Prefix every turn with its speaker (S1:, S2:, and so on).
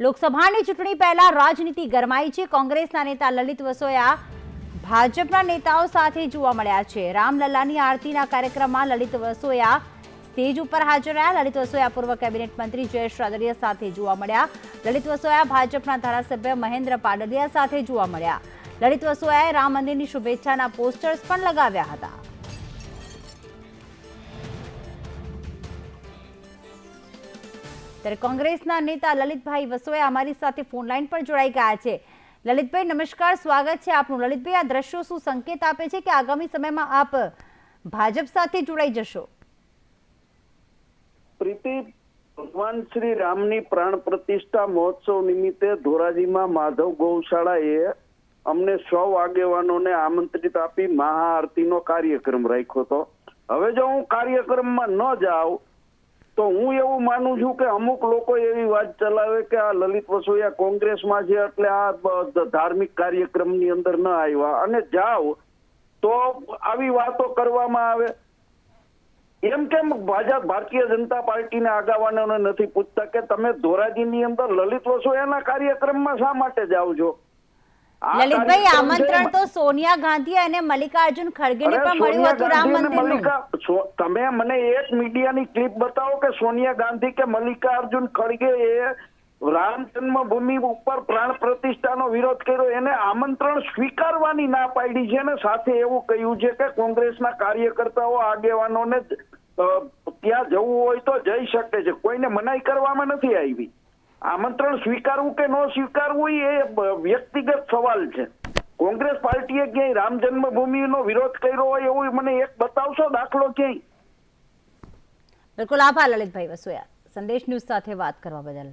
S1: લોકસભાની ચૂંટણી પહેલા રાજનીતિ ગરમાઈ છે. કોંગ્રેસના નેતા લલિત વસોયા ભાજપના નેતાઓ સાથે જોવા મળ્યા છે. રામલલ્લાની આરતીના કાર્યક્રમમાં લલિત વસોયા સ્ટેજ ઉપર હાજર રહ્યા. લલિત વસોયા પૂર્વ કેબિનેટ મંત્રી જયેશ રાદડિયા સાથે જોવા મળ્યા. લલિત વસોયા ભાજપના ધારાસભ્ય મહેન્દ્ર પાડલિયા સાથે જોવા મળ્યા. લલિત વસોયાએ રામ મંદિરની શુભેચ્છાના પોસ્ટર્સ પણ લગાવ્યા હતા. ત્યારે કોંગ્રેસના નેતા લલિતભાઈ વસોએ અમારી સાથે ફોન લાઈન પર જોડાઈ ગયા છે. લલિતભાઈ, નમસ્કાર, સ્વાગત છે આપનું. લલિતભાઈ, આ દ્રશ્યો શું સંકેત આપે છે કે આગામી સમયમાં આપ ભાજપ સાથે જોડાઈ જશો?
S2: પ્રીતિ, ભગવાન શ્રી રામની પ્રાણ પ્રતિષ્ઠા મહોત્સવ નિમિત્તે ધોરાજીમાં માધવ ગૌશાળાએ અમને સૌ આગેવાનોને આમંત્રિત આપી મહાઆરતીનો કાર્યક્રમ રાખ્યો હતો. હવે જો હું કાર્યક્રમમાં ન જાઉં તો હું એવું માનું છું કે અમુક લોકો એવી વાત ચલાવે કે આ લલિત વસોયા કોંગ્રેસમાં છે એટલે આ ધાર્મિક કાર્યક્રમની અંદર ન આવ્યા. અને જાઓ તો આવી વાતો કરવામાં આવે. એમ કેમ ભાજપ ભારતીય જનતા પાર્ટીના આગેવાનોને નથી પૂછતા કે તમે ધોરાજીની અંદર લલિત વસોયાના કાર્યક્રમમાં શા માટે જાઓ છો?
S1: લલિતભાઈ આમંત્રણ તો સોનિયા ગાંધી અને મલ્લિકાર્જુન ખડગેને પણ મળ્યું હતું રામ મંદિરનું.
S2: તમે મને એક મીડિયાની ક્લિપ બતાવો કે સોનિયા ગાંધી કે મલ્લિકાર્જુન ખડગે એ રામ જન્મભૂમિ ઉપર પ્રાણ પ્રતિષ્ઠાનો વિરોધ કર્યો એને આમંત્રણ સ્વીકારવાની ના પાડી છે અને સાથે એવું કહ્યું છે કે કોંગ્રેસના કાર્યકર્તાઓ આગેવાનોને ત્યાં જવું હોય તો જઈ શકે છે. કોઈને મનાઈ કરવામાં નથી આવી. આમંત્રણ સ્વીકારવું કે ન સ્વીકારવું એ વ્યક્તિગત સવાલ છે. કોંગ્રેસ પાર્ટીએ ક્યાંય રામ જન્મભૂમિનો વિરોધ કર્યો હોય એવું મને એક બતાવશો દાખલો ક્યાંય?
S1: બિલકુલ આભાર લલિતભાઈ વસોયા. સંદેશ ન્યૂઝ સાથે વાત કરવા બદલ.